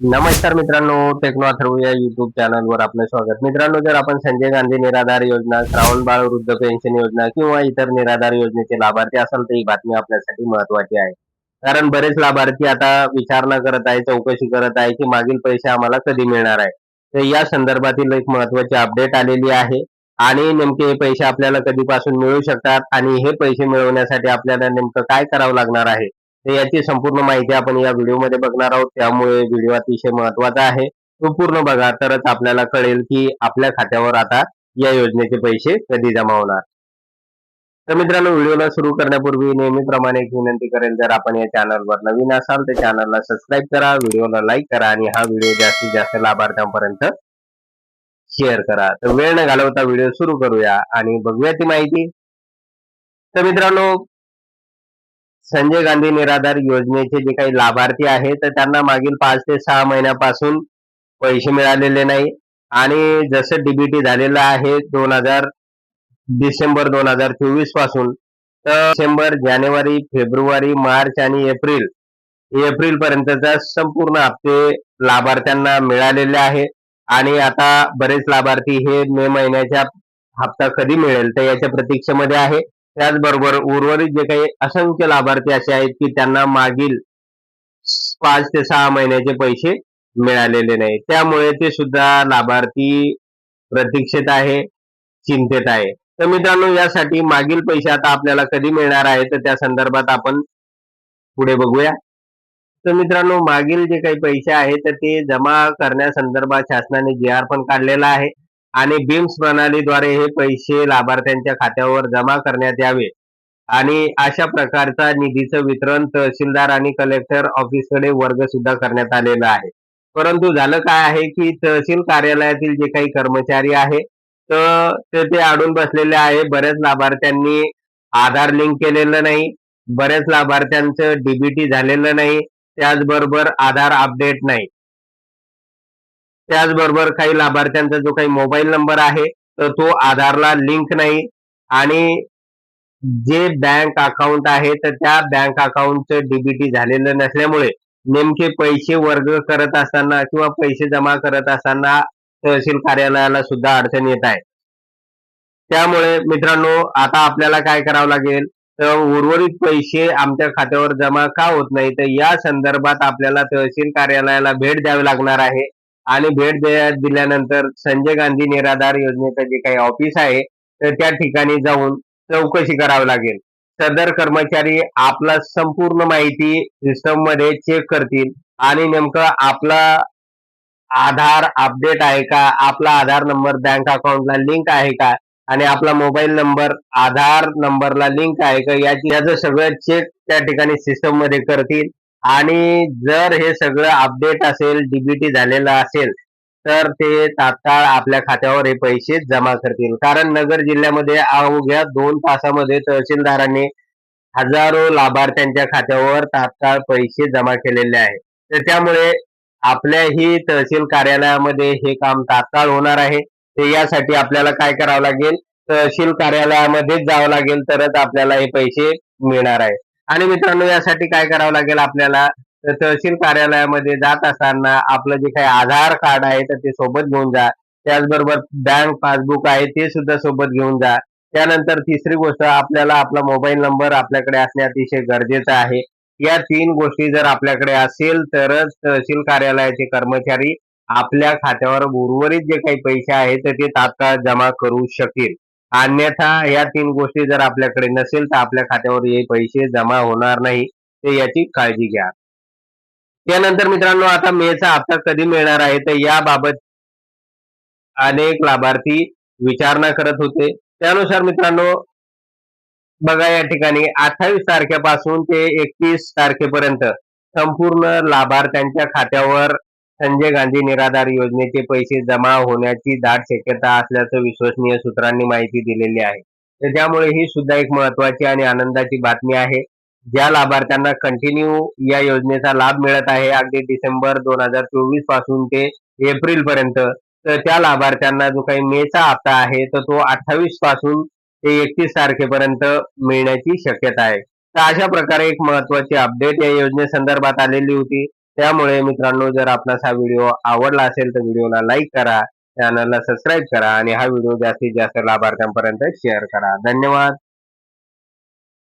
नमस्कार मित्रांनो टेक्नो अथर्व या युट्यूब चॅनलवर आपलं स्वागत. मित्रांनो जर आपण संजय गांधी निराधार योजना श्रावण बाळ वृद्ध पेन्शन योजना किंवा इतर निराधार योजनेचे लाभार्थी असाल तर ही बातमी आपल्यासाठी महत्वाची आहे. कारण बरेच लाभार्थी आता विचारणा करत आहे चौकशी करत आहे की मागील पैसे आम्हाला कधी मिळणार आहे. तर या संदर्भातील एक महत्वाची अपडेट आलेली आहे आणि नेमके हे पैसे आपल्याला कधीपासून मिळू शकतात आणि हे पैसे मिळवण्यासाठी आपल्याला नेमकं काय करावं लागणार आहे? तर याची संपूर्ण माहिती आपण या व्हिडिओमध्ये बघणार आहोत. त्यामुळे व्हिडिओ अतिशय महत्त्वाचा आहे. तो पूर्ण बघा तरच आपल्याला कळेल की आपल्या खात्यावर आता या योजनेचे पैसे कधी जमा होणार. तर मित्रांनो व्हिडिओला सुरू करण्यापूर्वी नेहमीप्रमाणे एक विनंती करेल जर आपण या चॅनलवर नवीन असाल तर चॅनलला सबस्क्राईब करा व्हिडिओला लाईक करा आणि हा व्हिडिओ जास्तीत जास्त लाभार्थ्यांपर्यंत शेअर करा. तर वेळ न घालवता व्हिडिओ सुरू करूया आणि बघूया ती माहिती. तर मित्रांनो संजय गांधी निराधार योजनेचे जे काही लाभार्थी आहेत तर त्यांना मागील पाच ते सहा महिन्यापासून पैसे मिळालेले नाही. आणि जसं डीबीटी झालेलं आहे दोन हजार डिसेंबर दोन हजार चोवीसपासून तर डिसेंबर जानेवारी फेब्रुवारी मार्च आणि एप्रिल एप्रिल पर्यंतचा संपूर्ण हप्ते लाभार्थ्यांना मिळालेले आहे. आणि आता बरेच लाभार्थी हे मे महिन्याच्या हप्ता कधी मिळेल तर याच्या प्रतीक्षेमध्ये आहे. त्याचबरोबर उर्वरित जे काही असंख्य लाभार्थी असे आहेत की त्यांना मागील पाच ते सहा महिन्याचे पैसे मिळालेले नाही. त्यामुळे ते सुद्धा लाभार्थी प्रतीक्षेत आहे चिंतेत आहे. तर मित्रांनो यासाठी मागील पैसे आता आपल्याला कधी मिळणार आहे तर त्या संदर्भात आपण पुढे बघूया. तर मित्रांनो मागील जे काही पैसे आहेत तर ते जमा करण्यासंदर्भात शासनाने जी आर पण काढलेला आहे. आणि बीम्स प्रणालीद्वारे हे पैसे लाभार्थ्यांच्या खात्यावर जमा करण्यात यावे. आणि अशा प्रकारचा निधीचं वितरण तहसीलदार आणि कलेक्टर ऑफिसकडे वर्ग सुद्धा करण्यात आलेला आहे. परंतु झालं काय आहे की तहसील कार्यालयातील जे काही कर्मचारी आहे तर ते ते अडून बसलेले आहे. बऱ्याच लाभार्थ्यांनी आधार लिंक केलेलं नाही. बऱ्याच लाभार्थ्यांचं डीबीटी झालेलं नाही. त्याचबरोबर आधार अपडेट नाही. त्याचबरोबर काही लाभार्थ्यांचा जो काही मोबाईल नंबर आहे तर तो आधारला लिंक नाही. आणि जे बँक अकाउंट आहे तर त्या बँक अकाउंटचं डीबीटी झालेलं नसल्यामुळे नेमके पैसे वर्ग करत असताना किंवा पैसे जमा करत असताना तहसील कार्यालयाला सुद्धा अडचण येत आहे. त्यामुळे मित्रांनो आता आपल्याला काय करावं लागेल? तर उर्वरित पैसे आमच्या खात्यावर जमा का होत नाही? तर या संदर्भात आपल्याला तहसील कार्यालयाला भेट द्यावी लागणार आहे. आणि भेट दिल्यानंतर संजय गांधी निराधार योजनेचं जे काही ऑफिस आहे तर त्या ठिकाणी जाऊन चौकशी करावी लागेल. सदर कर्मचारी आपला संपूर्ण माहिती सिस्टममध्ये चेक करतील आणि नेमकं आपला आधार अपडेट आहे का आपला आधार नंबर बँक अकाउंटला लिंक आहे का आणि आपला मोबाईल नंबर आधार नंबरला लिंक आहे का याची याचं सगळं चेक त्या ठिकाणी सिस्टममध्ये करतील. आणि जर हे सगळं अपडेट असेल डीबीटी झालेलं असेल तर ते तात्काळ आपल्या खात्यावर हे पैसे जमा करतील. कारण नगर जिल्ह्यामध्ये अवघ्या दोन तासामध्ये तहसीलदारांनी हजारो लाभार्थ्यांच्या खात्यावर तात्काळ पैसे जमा केलेले आहे. तर त्यामुळे आपल्याही तहसील कार्यालयामध्ये हे काम तात्काळ होणार आहे. ते यासाठी आपल्याला काय करावं लागेल? तहसील कार्यालयामध्येच जावं लागेल तरच आपल्याला हे पैसे मिळणार आहे. आणि मित्रांनो यासाठी काय करावं लागेल आपल्याला? तर तहसील कार्यालयामध्ये जात असताना आपलं जे काही आधार कार्ड आहे तर ते सोबत घेऊन जा. त्याचबरोबर बँक पासबुक आहे ते सुद्धा सोबत घेऊन जा. त्यानंतर तिसरी गोष्ट आपल्याला आपला मोबाईल नंबर आपल्याकडे असणे अतिशय गरजेचं आहे. या तीन गोष्टी जर आपल्याकडे असेल तरच तहसील कार्यालयाचे कर्मचारी आपल्या खात्यावर उर्वरित जे काही पैसे आहेत तर ते तात्काळ जमा करू शकेल. अन्यथा या तीन गोष्टी जर आपल्याकडे नसेल तर आपल्या खात्यावर हे पैसे जमा होणार नाही. ते याची काळजी घ्या. त्यानंतर मित्रांनो आता मेचा हप्ता कधी मिळणार आहे? तर याबाबत अनेक लाभार्थी विचारणा करत होते. त्यानुसार मित्रांनो बघा या ठिकाणी अठ्ठावीस तारखेपासून ते एकतीस तारखेपर्यंत संपूर्ण लाभार्थ्यांच्या खात्यावर संजय गांधी निराधार योजनेचे पैसे जमा होण्याची दाट शक्यता असल्याचं विश्वसनीय सूत्रांनी माहिती दिलेली आहे. तर त्यामुळे ही सुद्धा एक महत्वाची आणि आनंदाची बातमी आहे. ज्या लाभार्थ्यांना कंटिन्यू या योजनेचा लाभ मिळत आहे अगदी डिसेंबर दोन हजार चोवीसपासून ते एप्रिल पर्यंत तर त्या लाभार्थ्यांना जो काही मेचा हप्ता आहे तर तो अठ्ठावीसपासून ते एकतीस तारखेपर्यंत मिळण्याची शक्यता आहे. तर अशा प्रकारे एक महत्वाची अपडेट या योजनेसंदर्भात आलेली होती. त्यामुळे मित्रांनो जर आपणास हा व्हिडिओ आवडला असेल तर व्हिडिओला लाईक करा चॅनलला सबस्क्राईब करा आणि हा व्हिडिओ जास्तीत जास्त लाभार्थ्यांपर्यंत शेअर करा. धन्यवाद.